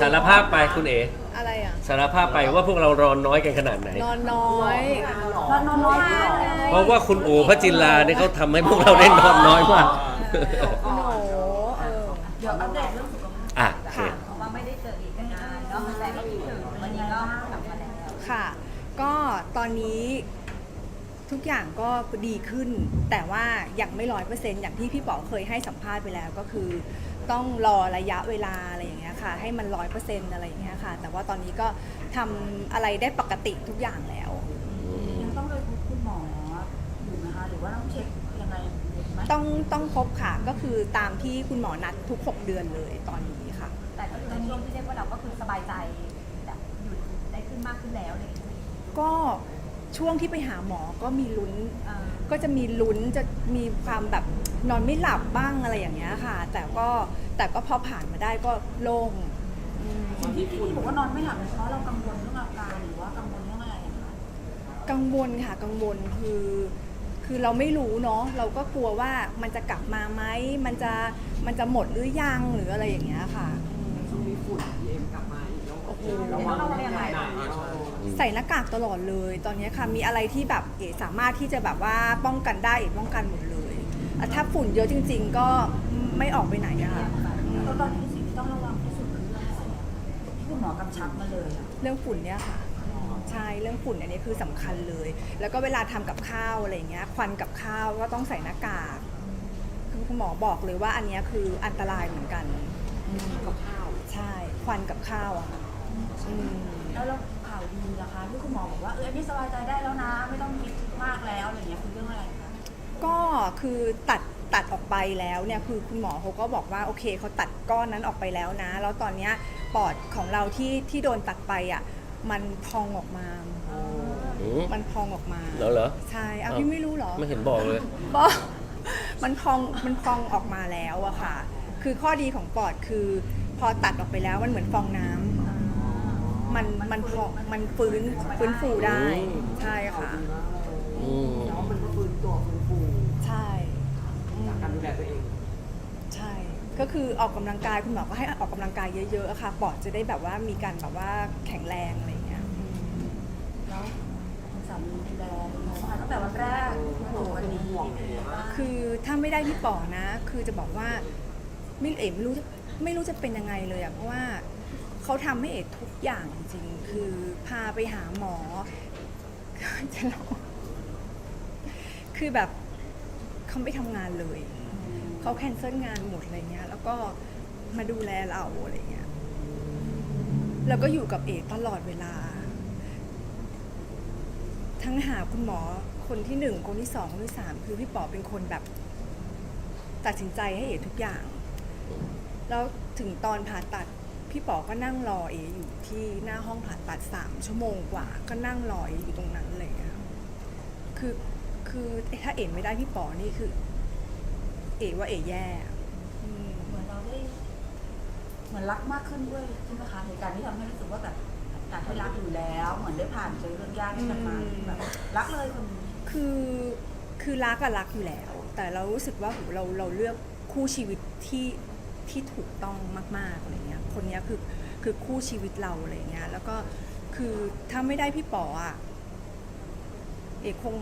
สารภาพไปคุณเอ๋อะไรอะ สารภาพไปว่าพวกเรารอนน้อยกันขนาดไหน นอนน้อยนอนน้อยมากเพราะว่าคุณโอพระจินลาเนี่ยเขาทำให้พวกเราได้นอนน้อยมากคุณโหเออเดี๋ยวอัปเดตเรื่องสุขภาพอะโอเคเพราะว่าไม่ได้เจออีกนานเนาะแต่ก็คิดถึงวันนี้ก็กลับมาแล้ว ค่ะ ก็ตอนนี้ทุกอย่างก็ดีขึ้น แต่ว่ายังไม่ร้อยเปอร์เซ็นต์อย่างที่พี่ป๋อเคยให้สัมภาษณ์ไปแล้วก็คือ ต้องรอระยะเวลาอะไรอย่างเงี้ยค่ะ ให้มันร้อยเปอร์เซ็นต์อะไรอย่างเงี้ยค่ะ แต่ว่าตอนนี้ก็ทำอะไรได้ปกติทุกอย่างแล้ว ยังต้องไปพบคุณหมออยู่นะคะหรือว่าต้องเช็คยังไงไหมต้องต้องพบค่ะก็คือตามที่คุณหมอนัดทุก 6 เดือนเลยตอนนี้ค่ะ แต่ก็คือในช่วงที่เรียกว่าเราก็คือสบายใจแบบอยู่ได้ขึ้นมากขึ้นแล้วเลยก็ช่วงที่ไปหาหมอก็มีลุ้นอ่าก็จะมีลุ้นจะมีความแบบนอนไม่หลับบ้างอะไรอย่างเงี้ยค่ะ แต่ก็ แต่ก็พอผ่านมาได้ก็โล่งอืมสิ่งที่พี่บอกว่านอนไม่หลับเป็นเพราะเรากังวลเรื่องอาการหรือว่ากังวลเรื่องอะไรอะคะกังวลค่ะกังวลคือ คือเราไม่รู้เนาะเราก็กลัวว่ามันจะกลับมาไหมมันจะมันจะหมดหรือยังหรืออะไรอย่างเงี้ยค่ะอืมช่วงนี้ฝุ่น PM กลับมาอีกแล้วโอ้โหระวังอะไรยังไงหนักใส่หน้ากากตลอดเลย ตอนนี้ค่ะมีอะไรที่แบบเอ๋สามารถที่จะแบบว่าป้องกันได้เอ๋ป้องกันหมดเลยอะถ้าฝุ่นเยอะจริง ๆ ก็ไม่ออกไปไหนอะค่ะ แล้วตอนนี้สิ่งที่ต้องระวังที่สุดคือเรื่องอะไรอะที่คุณหมอกำชับมาเลยอะเรื่องฝุ่นเนี่ยค่ะ ใช่เรื่องฝุ่นอันนี้คือสำคัญเลย แล้วก็เวลาทำกับข้าวอะไรอย่างเงี้ยควันกับข้าวก็ต้องใส่หน้ากากคือคุณหมอบอกเลยว่าอันเนี้ยคืออันตรายเหมือนกัน กับข้าวใช่ควันกับข้าวอะค่ะอืมแล้วเราข่าวดีนะคะที่คุณหมอบอกว่าเอออันนี้สบายใจได้แล้วนะ ไม่ต้องคิดมากแล้วอะไรอย่างเงี้ยคือเรื่องอะไรคะก็คือตัด ตัดออกไปแล้วเนี่ยคือคุณหมอเขาก็บอกว่าโอเคเขาตัดก้อนนั้นออกไปแล้วนะ แล้วตอนเนี้ยปอดของเราที่ที่โดนตัดไปอะมันพองออกมา อืม มันพองออกมาแล้วเหรอ ใช่อ้าวอ้าวพี่ไม่รู้เหรอ ไม่เห็นบอกเลย บอกมันพองมันพองออกมาแล้วอะค่ะ คือข้อดีของปอดคือ พอตัดออกไปแล้วมันเหมือนฟองน้ำมันมันพองมันฟื้นฟื้นฟูได้ อืม ใช่ค่ะ อืมแล้วมันก็ฟื้นตัวฟื้นฟูใช่อืมจา กการดูแลตัวเอง ใช่ ก็คือออกกำลังกายคุณหมอก็ให้ออกกำลังกายเยอะๆอะค่ะปอดจะได้แบบว่ามีการแบบว่าแข็งแรงอะไรอย่างเงี้ยอืมแล้วคุณสามีดูแลยังไงบ้างคะตั้งแต่วันแรกจนถึงวันนี้คือถ้าไม่ได้พี่ป๋อนะ คือจะบอกว่าไม่เอ๋ไม่รู้จะไม่รู้จะเป็นยังไงเลยอะเพราะว่าเขาทำให้เอ๋ทุกอย่างจริงๆคือพาไปหาหมอ จะเล่าคือแบบ เขาไม่ทำงานเลย เขาแคนเซิลงานหมดอะไรเงี้ย แล้วก็มาดูแลเราอะไรเงี้ย แล้วก็อยู่กับเอกตลอดเวลา ทั้งหาคุณหมอคนที่หนึ่งคนที่สองคนที่สามคือพี่ป๋อเป็นคนแบบ ตัดสินใจให้เอกทุกอย่าง แล้วถึงตอนผ่าตัดพี่ป๋อก็นั่งรอเออยู่ที่หน้าห้องผ่าตัดสามชั่วโมงกว่า ก็นั่งรอเออยู่ตรงนั้นเลยอะคือ คือถ้าเอ๋ไม่ได้พี่ป๋อนี่คือ เอ๋ว่าเอ๋แย่อะอืมเหมือนเราได้ เหมือนรักมากขึ้นด้วยใช่ไหมคะในการที่ทำให้รู้สึกว่าแบบอยากให้รักอยู่แล้ว เหมือนได้ผ่านเจอเรื่องยากด้วยกันมาแบบรักเลยคนนี้คือคือรักอะรักอยู่แล้ว แต่เรารู้สึกว่าโหเราเราเลือกคู่ชีวิตที่ที่ถูกต้องมากๆอะไรเงี้ยคนเนี้ยคือคือคู่ชีวิตเราอะไรเงี้ยแล้วก็คือถ้าไม่ได้พี่ป๋ออะ เอกคง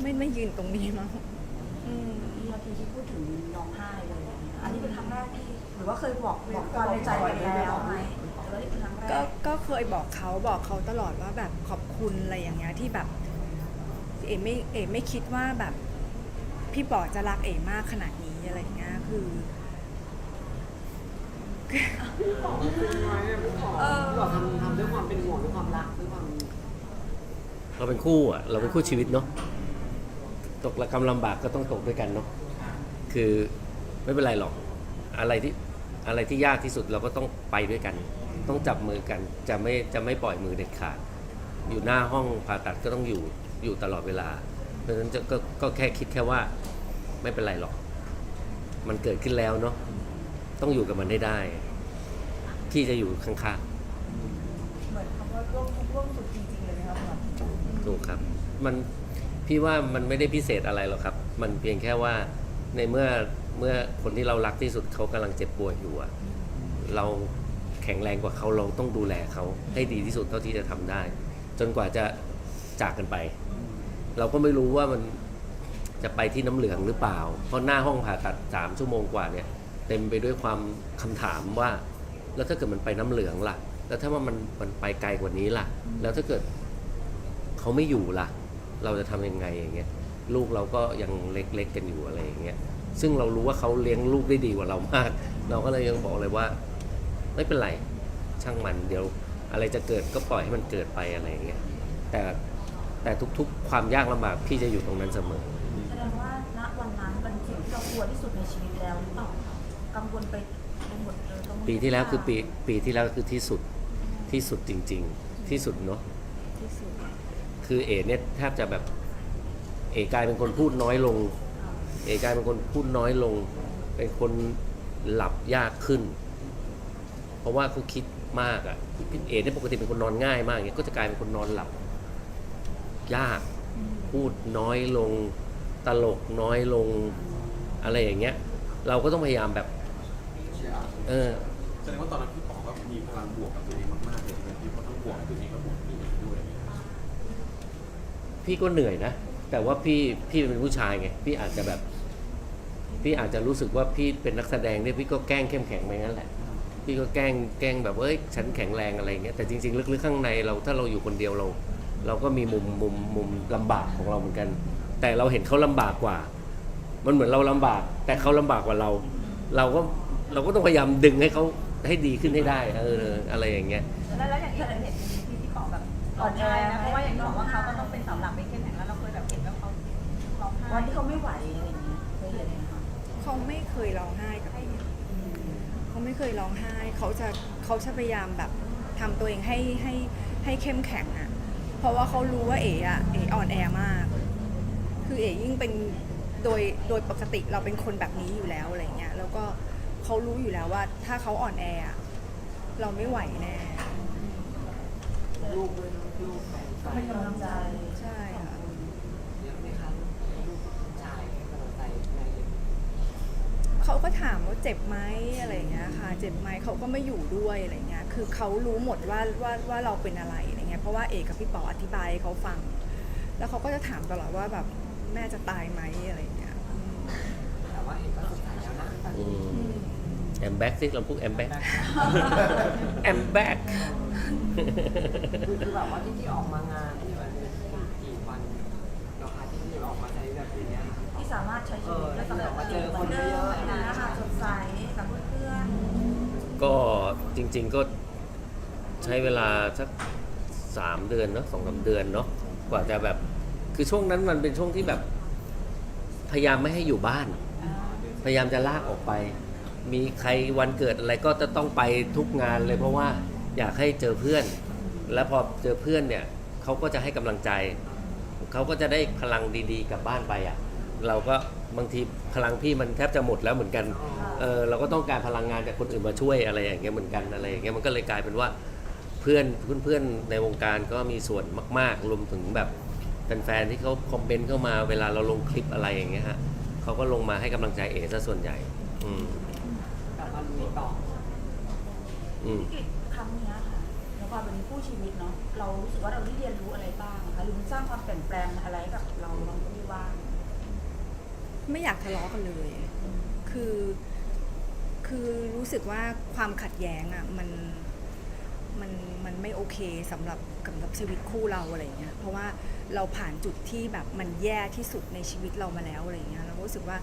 ไม่ไม่ยืนตรงนี้มั้งอืมมีนาทีที่พูดถึงร้องไห้เลย อันนี้เป็นครั้งแรกที่หรือว่าเคยบอกบอกความในใจไปแล้วไหมหรือว่านี่เป็นครั้งแรก็กก็เคยบอกเขาบอกเขาตลอดว่าแบบขอบคุณอะไรอย่างเงี้ยที่แบบเอ๋ไม่เอ๋ไม่คิดว่าแบบพี่ป๋อจะรักเอ๋มากขนาดนี้อะไรเงี้ยคือ เออเราทำทำด้วยความเป็นห่วงด้วยความรักด้วยความ เราเป็นคู่อะเราเป็นคู่ชีวิตเนาะตกระกำลำบากก็ต้องตกด้วยกันเนาะคือไม่เป็นไรหรอกอะไรที่อะไรที่ยากที่สุดเราก็ต้องไปด้วยกัน ต้องจับมือกันจะไม่จะไม่ปล่อยมือเด็ดขาด อยู่หน้าห้องผ่าตัดก็ต้องอยู่อยู่ตลอดเวลา เพราะฉะนั้นจะก็ก็แค่คิดแค่ว่าไม่เป็นไรหรอก มันเกิดขึ้นแล้วเนาะต้องอยู่กับมันให้ได้ที่จะอยู่ข้างๆ เหมือนคำว่าร่วมทุกข์ร่วมสุขจ ถูกครับ มันพี่ว่ามันไม่ได้พิเศษอะไรหรอกครับ มันเพียงแค่ว่าในเมื่อเมื่อคนที่เรารักที่สุดเขากำลังเจ็บป่วยอยู่อะเราแข็งแรงกว่าเขาเราต้องดูแลเขาให้ดีที่สุดเท่าที่จะทำได้ จนกว่าจะจากกันไป เราก็ไม่รู้ว่ามันจะไปที่น้ำเหลืองหรือเปล่า เพราะหน้าห้องผ่าตัดสามชั่วโมงกว่าเนี่ย เต็มไปด้วยความคำถามว่า แล้วถ้าเกิดมันไปน้ำเหลืองล่ะ แล้วถ้าว่ามันมันไปไกลกว่านี้ล่ะ แล้วถ้าเกิด เขาไม่อยู่ล่ะ เราจะทำยังไงอย่างเงี้ยลูกเราก็ยังเล็กๆกันอยู่อะไรอย่างเงี้ยซึ่งเรารู้ว่าเขาเลี้ยงลูกได้ดีกว่าเรามาก เราก็เลยยังบอกเลยว่า ไม่เป็นไรช่างมันเดี๋ยวอะไรจะเกิดก็ปล่อยให้มันเกิดไปอะไรอย่างเงี้ยแต่แต่ทุกๆ ความยากลำบากพี่จะอยู่ตรงนั้นเสมอแสดงว่าณวันนั้นเป็นสิ่งที่เรากลัวที่สุดในชีวิตแล้วหรือเปล่ากังวลไปไปหมดเลยกังวลปีที่แล้วคือปีปีที่แล้วคือที่สุดที่สุดจริง ๆ ที่สุดเนาะที่สุด คือเอเนี่ยแทบจะแบบเอกลายเป็นคนพูดน้อยลง เอกลายเป็นคนพูดน้อยลง เป็นคนหลับยากขึ้น เพราะว่าเขาคิดมากอะ่ะเอเนี่ยปกติเป็นคนนอนง่ายมากเนี่ยก็จะกลายเป็นคนนอนหลับ ยากพูดน้อยลง ตลกน้อยลงอะไรอย่างเงี้ย เราก็ต้องพยายามแบบ เออแสดงว่าตอนนั้นพี่ป๋อก็มีพลังบวกกับตัวเองมากๆเลยพี่เพราะต้องบวกกับตัวเองและบวกกับตัวเองด้วย พี่ก็เหนื่อยนะ แต่ว่าพี่พี่เป็นผู้ชายไงพี่อาจจะแบบ พี่อาจจะรู้สึกว่าพี่เป็นนักแสดงเนี่ยพี่ก็แกล้งเข้มแข็งไปงั้นแหละ พี่ก็แกล้งแกล้งแบบเอ้ยฉันแข็งแรงอะไรเงี้ยแต่จริงๆลึกๆข้างในเราถ้าเราอยู่คนเดียวเรา เราก็มีมุมมุมมุมลำบากของเราเหมือนกัน แต่เราเห็นเขาลำบากกว่า มันเหมือนเราลำบาก แต่เขาลำบากกว่าเรา เราก็เราก็ต้องพยายามดึงให้เขาให้ดีขึ้นให้ได้เอออะไรอย่างเงี้ย แล้วแล้วอย่างที่เราเห็นที่พี่ขอแบบอ่อนแอนะ เพราะว่าอย่างที่บอกว่าเขาก็ต้องเป็นเสาหลักเป็นเข้มแข็งแล้วเราเคยแบบเห็นว่าเขาร้องไห้วันที่เขาไม่ไหวอะไรอย่างเงี้ยเคยเห็นไหมคะเขาไม่เคยร้องไห้กับเอ๋เขาไม่เคยร้องไห้ เขาจะเขาจะพยายามแบบทำตัวเองให้ให้ให้เข้มแข็งอะเพราะว่าเขารู้ว่าเอ๋อะเอ๋อ่อนแอมาก คือเอ๋ยิ่งเป็นโดยโดยปกติเราเป็นคนแบบนี้อยู่แล้วอะไรเงี้ยแล้วก็เขารู้อยู่แล้วว่าถ้าเขาอ่อนแออะเราไม่ไหวแน่ลูกด้วยเนอะลูก แฟนก็เป็นกำลังใจใช่ค่ะ เยอะไหมคะลูกผู้ชายให้กำลังใจแม่เยอะเขาก็ถามว่าเจ็บไหมอะไรอย่างเงี้ยค่ะ เจ็บไหมเขาก็ไม่อยู่ด้วยอะไรเงี้ย คือเขารู้หมดว่าว่าว่าเราเป็นอะไรอะไรเงี้ย เพราะว่าเอกกับพี่ป๋ออธิบายให้เขาฟัง แล้วเขาก็จะถามตลอดว่าแบบแม่จะตายไหมอะไรเงี้ยอืมแต่ว่าเอกก็สดใสแล้วนะตอนอืนี้มแอมแบ็กสิเราพูดแอมแบ็กแอมแบ็ก คือคือแบบว่าที่ที่ออกมางานที่แบบกี่วันเราคะที่ที่ออกมาใช้แบบอย่างเงี้ย ที่สามารถใช้ชีวิตได้ปกติเหมือนเดิมนะคะสดใสกับเพื่อนก็จริง ๆก็ใช้เวลาสักสามเดือนเนาะสองสามเดือนเนาะกว่าจะแบบ คือช่วงนั้นมันเป็นช่วงที่แบบ พยายามไม่ให้อยู่บ้าน พยายามจะลากออกไป มีใครวันเกิดอะไรก็จะต้องไปทุกงานเลยเพราะว่า อยากให้เจอเพื่อน แล้วพอเจอเพื่อนเนี่ยเขาก็จะให้กำลังใจเขาก็จะได้พลังดีๆกลับบ้านไปอะเราก็บางทีพลังพี่มันแทบจะหมดแล้วเหมือนกันเออเราก็ต้องการพลังงานจากคนอื่นมาช่วยอะไรอย่างเงี้ยเหมือนกันอะไรอย่างเงี้ยมันก็เลยกลายเป็นว่าเพื่อนเพื่อนๆในวงการก็มีส่วนมาก ๆ รวมถึงแบบแฟนๆที่เขาคอมเมนต์เข้ามาเวลาเราลงคลิปอะไรอย่างเงี้ยฮะเขาก็ลงมาให้กำลังใจเอซะส่วนใหญ่ อืมแบบว่าลุยต่ออืมๆวิกฤตครั้งเนี้ย ความเป็นผู้ชีวิตเนาะเรารู้สึกว่าเราได้เรียนรู้อะไรบ้างคะหรือมันสร้างความเปลี่ยนแปลงอะไรกับเราลองพูดบ้างไม่อยากทะเลาะกันเลย คือ คือรู้สึกว่าความขัดแย้งอะมัน มัน มันไม่โอเคสำหรับสำหรับชีวิตคู่เราอะไรเงี้ย เพราะว่าเราผ่านจุดที่แบบมันแย่ที่สุดในชีวิตเรามาแล้วอะไรเงี้ย เราก็รู้สึกว่า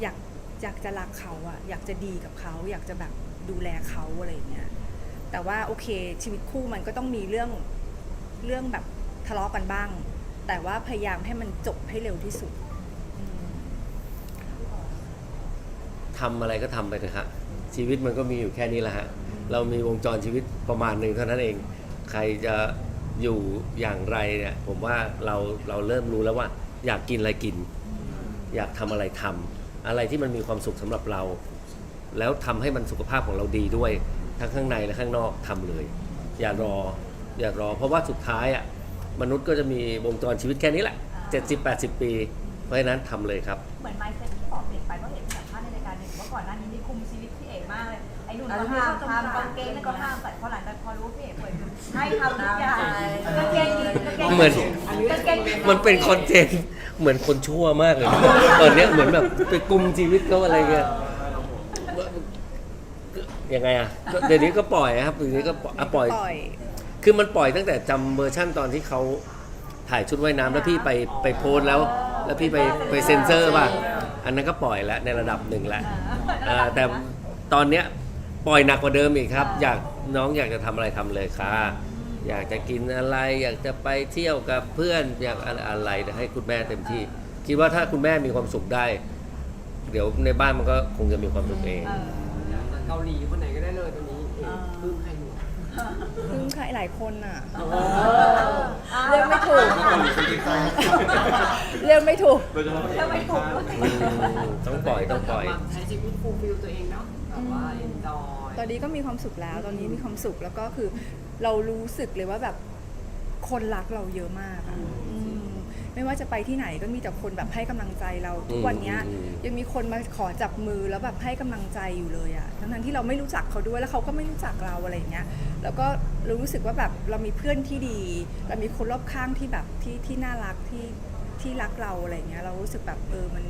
อยาก อยากจะรักเขาอะ อยากจะดีกับเขา อยากจะแบบดูแลเขาอะไรเงี้ย แต่ว่าโอเคชีวิตคู่มันก็ต้องมีเรื่องเรื่องแบบทะเลาะกันบ้าง แต่ว่าพยายามให้มันจบให้เร็วที่สุด ทำอะไรก็ทำไปเถอะฮะชีวิตมันก็มีอยู่แค่นี้แหละฮะเรามีวงจรชีวิตประมาณหนึ่งเท่านั้นเอง ใครจะอยู่อย่างไรเนี่ยผมว่าเราเราเริ่มรู้แล้วว่า อยากกินอะไรกิน อยากทำอะไรทำอะไรที่มันมีความสุขสำหรับเรา แล้วทำให้มันสุขภาพของเราดีด้วย ทั้งข้างในและข้างนอกทำเลย อย่ารออย่ารอ เพราะว่าสุดท้ายอะมนุษย์ก็จะมีวงจรชีวิตแค่นี้แหละ 70-80 ปี เพราะฉะนั้นทำเลยครับ เหมือนไมซ์เซ็ตที่ปอเปลี่ยนไปเพราะเห็นสัมภาษณ์ในรายการหนึ่งว่าก่อนหน้านี้นี่คุมชีวิตพี่เอ๋มากเลยไออ้นุ่นก็ห้ามทำกางเกงนั่นก็ห้ามใส่เพราะหลังจากพอรู้ว่าพี่เอกป่วยคือให้ทำทุกอย่างกางเกงยีนกางเกงเหมือนกางเกงยีมันเป็นคอนเทนต์เหมือนคนชั่วมากเลยนะตอนเนี้ยเหมือนแบบไปกลุ่มชีวิตเขาอะไรเงี้ย ยังไงอะก็เดี๋ยวนี้ก็ปล่อยครับเดี๋ยวนี้ก็ปล่อยอะปล่อยปล่อย คือมันปล่อยตั้งแต่จำเวอร์ชั่นตอนที่เขาถ่ายชุดว่ายน้ำแล้วพี่ไปไปโพสต์แล้ว แล้วพี่ไปไปเซ็นเซอร์ป่ะ อันนั้นก็ปล่อยแล้วในระดับหนึ่งแล้วอ่าแต่ตอนเนี้ยปล่อยหนักกว่าเดิมอีกครับ อยากน้องอยากจะทำอะไรทำเลยค่ะ อยากจะกินอะไร อยากจะไปเที่ยวกับเพื่อนอยากอะไรให้คุณแม่เต็มที่ คิดว่าถ้าคุณแม่มีความสุขได้ เดี๋ยวในบ้านมันก็คงจะมีความสุขเอง เกาหลีคนไหนก็ได้เลยตอนนี้เอกปลื้มใครอยู่ พึ่งใครหลายคนอะเอเลือกไม่ถูก เกาหลีคนติดตามเลือกไม่ถูก โดยเฉพาะทำไมถูกด้วยอืมต้องปล่อยต้องปล่อย ใช้ชีวิตฟูลฟิลตัวเองเนาะแบบว่าเอนจอย ตอนนี้ก็มีความสุขแล้ว ตอนนี้มีความสุขแล้วก็คือ เรารู้สึกเลยว่าแบบคนรักเราเยอะมากอะอืม ไม่ว่าจะไปที่ไหนก็มีแต่คนแบบให้กำลังใจเรา ทุกวันเนี้ยอืม ยังมีคนมาขอจับมือแล้วแบบให้กำลังใจอยู่เลยอะทั้งนั้นที่เราไม่รู้จักเขาด้วยแล้วเขาก็ไม่รู้จักเราอะไรอย่างเงี้ยแล้วก็รู้สึกว่าแบบเรามีเพื่อนที่ดี เรามีคนรอบข้างที่แบบที่ที่น่ารักที่ที่รักเราอะไรอย่างเงี้ยเรารู้สึกแบบเออมัน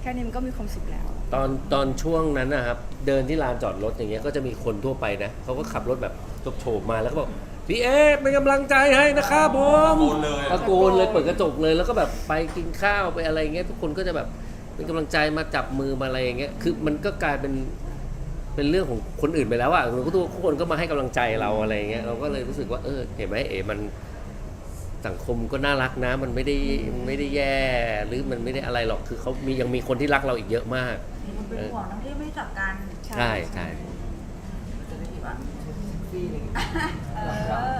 แค่นี้มันก็มีความสุขแล้ว ตอนตอนช่วงนั้นนะครับ เดินที่ลานจอดรถอย่างเงี้ยก็จะมีคนทั่วไปนะเขาก็ขับรถแบบโฉบๆมาแล้วก็บอก พี่เอเป็นกำลังใจให้นะครับผมตะโกนเลย ตะโกนเลยเปิดกระจกเลยแล้วก็แบบไปกินข้าวไปอะไรอย่างเงี้ยทุกคนก็จะแบบเป็นกำลังใจมาจับมือมาอะไรอย่างเงี้ยคือมันก็กลายเป็นเป็นเรื่องของคนอื่นไปแล้วอะทุกคนก็มาให้กำลังใจเราอะไรอย่างเงี้ยเราก็เลยรู้สึกว่าเออเห็นไหมเอ๋มันสังคมก็น่ารักนะ มันไม่ได้ไม่ได้แย่หรือมันไม่ได้อะไรหรอกคือเขามียังมีคนที่รักเราอีกเยอะมาก มันเป็นห่วงทั้งที่ไม่รู้จักกันใช่ใช่ จะได้แบบ ฟรีอะไรอย่างเงี้ย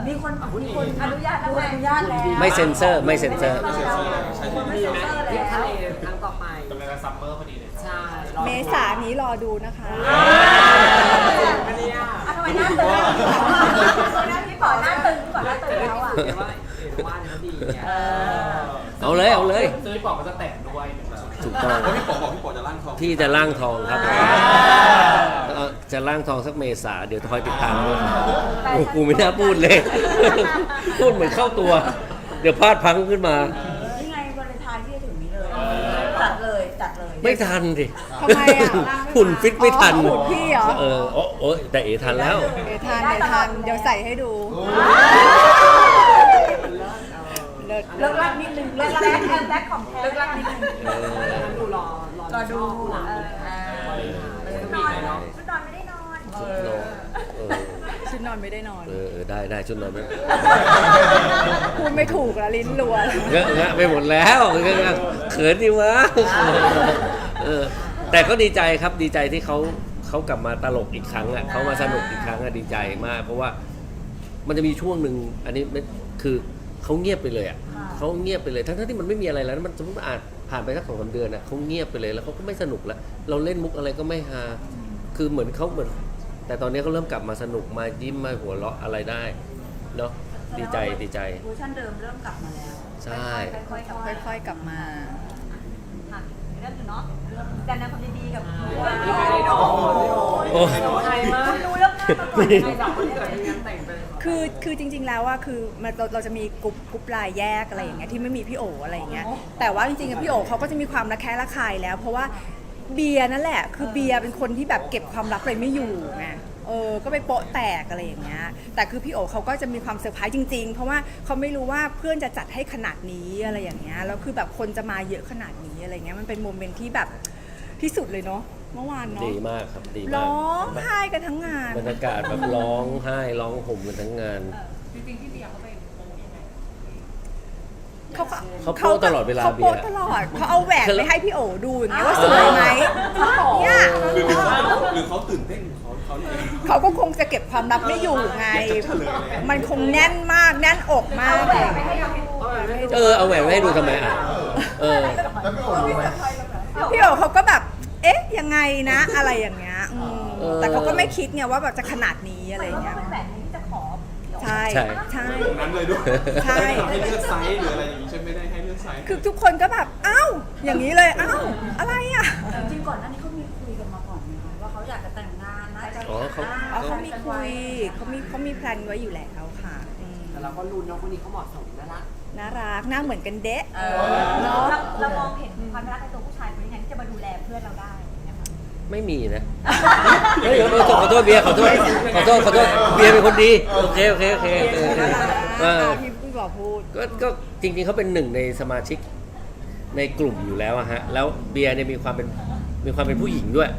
มีคนมีคนอนุญาตแล้วไงอนุญาตแล้วไม่เซ็นเซอร์ไม่เซ็นเซอร์ไม่เซ็นเซอร์ใช่คนไม่มีเซ็นไหมเซอร์ที่แล้วทะเลครั้งต่อไปกำลังจะซัมเมอร์พอดีเลยใช่รอเมษานี้รอดูนะคะ อันเนี้ยอะทำไมหน้าตึงหน้าพี่ป๋อหน้าตึงพี่ป๋อหน้าตึงจะได้แล้วพิอะสูจน์ไงว่าเอ๋ว่าเขาดีไงเอาเลยเอาเลย ซื้อปอกมันจะแตกด้วย ถูกต้องเพราะพี่ปอกบอกพี่ปอกจะร่างทองพี่จะร่างทองครับเอ่อจะร่างทองสักเมษาเดี๋ยวคอยติดตามด้วยโอ้กูไม่น่าพูดเลย พูดเหมือนเข้าตัว เดี๋ยวพลาดพลังขึ้นมา นี่ไงวันเลนไทน์ที่จะถึงนี้เลย จัดเลยจัดเลย ไม่ทันดิทำไมอะหุ่นฟิตไม่ทันอ๋อหุ่นพี่เหรอ เออโอ้โอ้แต่เอทันแล้ว เดี๋ยวทานเดี๋ยวทานเดี๋ยวใส่ให้ดูเลิศ เลิกลักนิดนึงเลิเลิกกลัลักกแอนแบ็คของแท้เลิกลักนิดนึงเออแล้วนั้นดูรอรอดูหลังเอเลยอมันชุจะดมีนอนอะไรเนาะชุดนอนไม่ได้นอนชุดนอนเออชุดนอนไม่ได้นอนเออเออได้ได้ชุดนอนไหมพูดไม่ถูกละลิ้นรัวเยอะแยะไปหมดแล้วเขินดิวะเออแต่ก็ดีใจครับดีใจที่เขาเขากลับมาตลกอีกครั้งอะเขามาสนุกอีกครั้งอะดีใจมาก เพราะว่ามันจะมีช่วงหนึ่งอันนี้ไม่คือ เขาเงียบไปเลยอะเขาเงียบไปเลยทั้งๆที่มันไม่มีอะไรแล้วมันสมมติอาจผ่านไปสักสองสามเดือนอะเขาเงียบไปเลยแล้วเขาก็ไม่สนุกแล้ว เราเล่นมุกอะไรก็ไม่ฮาคือเหมือนเขาเหมือน แต่ตอนนี้เขาเริ่มกลับมาสนุกมายิ้มมาหัวเราะอะไรได้เนาะดีใจดีใจเวอร์ชันเดิมเริ่มกลับมาแล้ว ใช่ค่อยๆกลับมาค่อยๆกลับมาค่ะเรื่องหนึ่งเนาะแต่ในความดีๆกับคุณที่ไม่ได้นอนโอ้ใครมากคุณรู้เรื่องหน้ามาก่อนใครสาวคนเคือคือจริง ๆ แล้วว่าคือมันเราเราจะมีกลุ่มกลุ่มไลน์แยกอะไรอย่างเงี้ยที่ไม่มีพี่โออะไรอย่างเงี้ยแต่ว่าจริงๆกับพี่โอเขาก็จะมีความระแคะระคายแล้ว เพราะว่าเบียร์นั่นแหละ คือเบียร์เป็นคนที่แบบเก็บความลับอะไรไม่อยู่ไงเออก็ไปโปะแตกอะไรอย่างเงี้ยแต่คือพี่โอเขาก็จะมีความเซอร์ไพรส์จริง ๆ เพราะว่าเขาไม่รู้ว่าเพื่อนจะจัดให้ขนาดนี้อะไรอย่างเงี้ยแล้วคือแบบคนจะมาเยอะขนาดนี้อะไรเงี้ยมันเป็นโมเมนต์ที่แบบที่สุดเลยเนาะ เมื่อวานเนาะดีมากครับดีมากร้องไห้กันทั้งงาน บรรยากาศแบบร้องไห้ร้องห่มกันทั้งงานเขาก็เขาโพสต์ตลอดเวลาเขาเบีโพยสร์ต์ตลอดเขาเอาแหวนไปให้พี่โอดูอย่างเงี้ยว่าสวยไหมเนี่ยหรือเขาหรือเขาตื่นเต้นเขาเขาเนี่ย เขาก็คงจะเก็บความลับไม่อยู่ไงอยากจะเฉลยเลยมันคงแน่นมากแน่นอกมากเอาแหวนไปให้ดูเออเอาแหวนไว้ให้ดูทำไมอะเออพี่โอเขาก็แบบ เอ๊ะ ยังไงนะ อะไรอย่างเงี้ยอืมแต่เขาก็ไม่คิดไงว่าแบบจะขนาดนี้อะไรอย่างเงี้ย เป็นแหวนนี้จะขอใช่ใช่ ใช่ตรงนั้นเลยด้วยใช่ ให้เลือกไซส์หรืออะไรอย่างงี้ใช่ไหมไม่ได้ให้เลือกไซส์คือทุกคนก็แบบอ้าวอย่างนี้เลยอ้าวอะไรอะ จริงๆก่อนหน้านี้เขามีคุยกันมาก่อนไหมคะว่าเขาอยากจะแต่งงานนะจะอ๋อเขา อ๋อเขามีคุยเขามีเขามีแพลนไว้อยู่แล้วค่ะอืมแต่เราก็รู้นว่าคนนี้เขาเหมาะสมนะละน่ารักหน้าเหมือนกันเดะ เอเนาะเราเรามองเห็นความรักในตัวผู้ชายคนนี้ไงที่จะมาดูแลเพื่อนเราได้นะคะ ไม่มีนะเฮ้ยขอโทษขอโทษเบียร์ขอโทษขอโทษขอโทษเบียร์เป็นคนดีโอเคโอเคโอเคเออน่ารักเออพี่พี่บอกพูด ก็ก็จริงๆเขาเป็นหนึ่งในสมาชิกในกลุ่มอยู่แล้วอะฮะ แล้วเบียร์เนี่ยมีความเป็นมีความเป็นผู้หญิงด้วย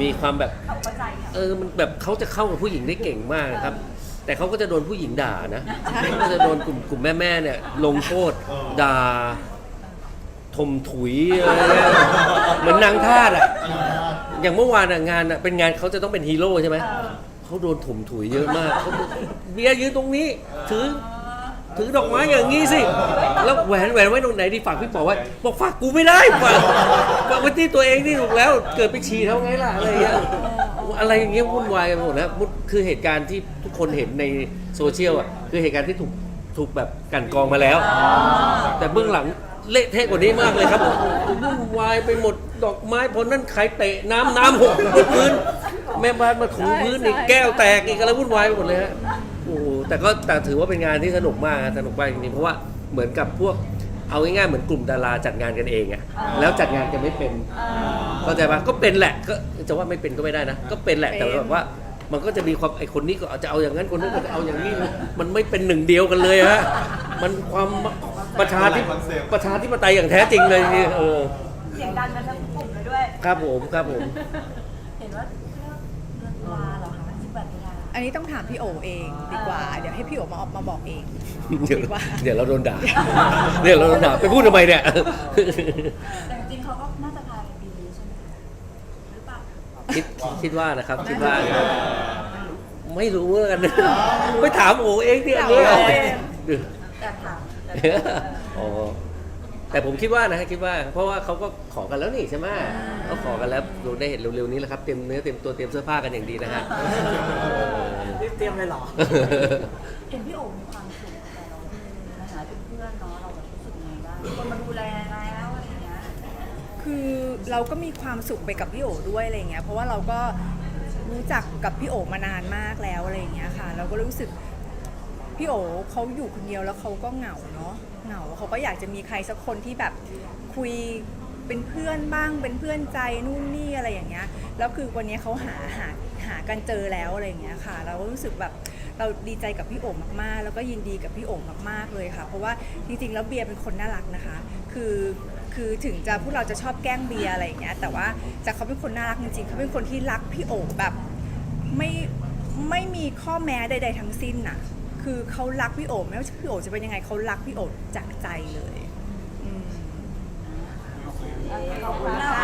มีความแบบเขาเข้าใจค่ะเออมันแบบเขาจะเข้ากับผู้หญิงได้เก่งมากนะครับ แต่เขาก็จะโดนผู้หญิงด่านะเขาก็จะโดนกลุ่มกลุ่มแม่ๆเนี่ยลงโทษด่าถมถุยอะไรเงี้ยเหมือนนางทาสอะ อย่างเมื่อวานอะงานอะเป็นงานเขาจะต้องเป็นฮีโร่ใช่ไหมเขาโดนถมถุยเยอะมากเขาบอกเบียร์ยืนตรงนี้ ถือถือดอกไม้อย่างงี้สิ แล้วแหวนแหวนไว้ตรงไหนดีฝากพี่ป๋อไว้บอกฝากกูไม่ได้ฝากฝากไว้ที่ตัวเองที่ถูกแล้ว เกิดไปฉี่เท่าไงล่ะอะไรอย่างเงี้ยอะไรอย่างเงี้ยวุ่นวายกันหมดนะมุดคือเหตุการณ์ที่ทุกคนเห็นในโซเชียลอะคือเหตุการณ์ที่ถูกถูกแบบกลันกรองมาแล้ว แต่เบื้องหลังเละเทะกว่านี้มากเลยครับวุ่นวายไปหมด ดอกไม้พอนั่นใครเตะน้ำน้ำหกบนพื้น แม่บ้านมาถูพื้นอีกใช่แก้วแตกอีกอะไรวุ่นวายไปหมดเลยฮะโอ้โหแต่ก็แต่ถือว่าเป็นงานที่สนุกมากนะสนุกมากจริงๆเพราะว่าเหมือนกับพวกเอาง่ายๆเหมือนกลุ่มดาราจัดงานกันเองอะแล้วจัดงานกันไม่เป็นเข้าใจปะก็เป็นแหละก็จะว่าไม่เป็นก็ไม่ได้นะ ก็เป็นแหละแต่แบบว่า มันก็จะมีความไอคนนี้ก็จะเอาอย่างนั้นคนนี้ก็จะเอาอย่างนี้มันไม่เป็นหนึ่งเดียวกันเลยฮะมันความประชาธิประชาธิปไตยอย่างแท้จริงเลยนี่เออ เสียงดังกันทั้ง ครับผมครับผม เห็นว่าเลือกเดือนตุลาเหรอคะ18ตุลาอันนี้ต้องถามพี่โอเองดีกว่า เดี๋ยวให้พี่โอมาออกมาบอกเอง เดี๋ยวดีกว่า เดี๋ยวเราโดนด่าเดี๋ยวเราโดนด่าไปพูดทำไมเนี่ย แต่จริงๆเขาก็น่าจะภายในปีนี้ใช่ไหมคะหรือเปล่าคิดคิดว่านะครับคิดว่าไม่รู้เหมือนกันไม่ถามโอเองที่อันนี้ถามโอเอง แต่ถามแต่ อ๋อ แต่ผมคิดว่านะฮะคิดว่า เพราะว่าเขาก็ขอกันแล้วนี่ใช่ไหมเขาขอกันแล้วเราได้เห็นเร็วๆนี้แหละครับเตรียมเนื้อเตรียมตัวเตรียมเสื้อผ้ากันอย่างดีนะฮะ รีบเตรียมเลยเหรอ เห็นพี่โอ๋มีความสุขแต่เราในฐานะเป็นเพื่อนเนาะเราแบบรู้สึกยังไงบ้างมีคนมาดูแลแล้วอะไรอย่างเงี้ย คือเราก็มีความสุขไปกับพี่โอด้วยอะไรอย่างเงี้ย เพราะว่าเราก็รู้จักกับพี่โอมานานมากแล้วอะไรอย่างเงี้ยค่ะ เราก็รู้สึกพี่โอเขาอยู่คนเดียวแล้วเขาก็เหงาเนาะ เหงาเขาก็อยากจะมีใครสักคนที่แบบคุยเป็นเพื่อนบ้างเป็นเพื่อนใจนู่นนี่อะไรอย่างเงี้ยแล้วคือวันนี้เขาหาหาหากันเจอแล้วอะไรอย่างเงี้ยค่ะ เราก็รู้สึกแบบเราดีใจกับพี่โอมมากๆ แล้วก็ยินดีกับพี่โอมมากๆเลยค่ะ เพราะว่าจริงๆแล้วเบียร์เป็นคนน่ารักนะคะ คือคือถึงจะพวกเราจะชอบแกล้งเบียร์อะไรอย่างเงี้ยแต่ว่าจากเขาเป็นคนน่ารักจริงๆเขาเป็นคนที่รักพี่โอ๋แบบไม่ไม่มีข้อแม้ใด ๆ ทั้งสิ้นน่ะ คือเขารักพี่โอ๋ไม่ว่าพี่โอ๋จะเป็นยังไงเขารักพี่โอ๋จากใจเลยขอบคุณค่ะ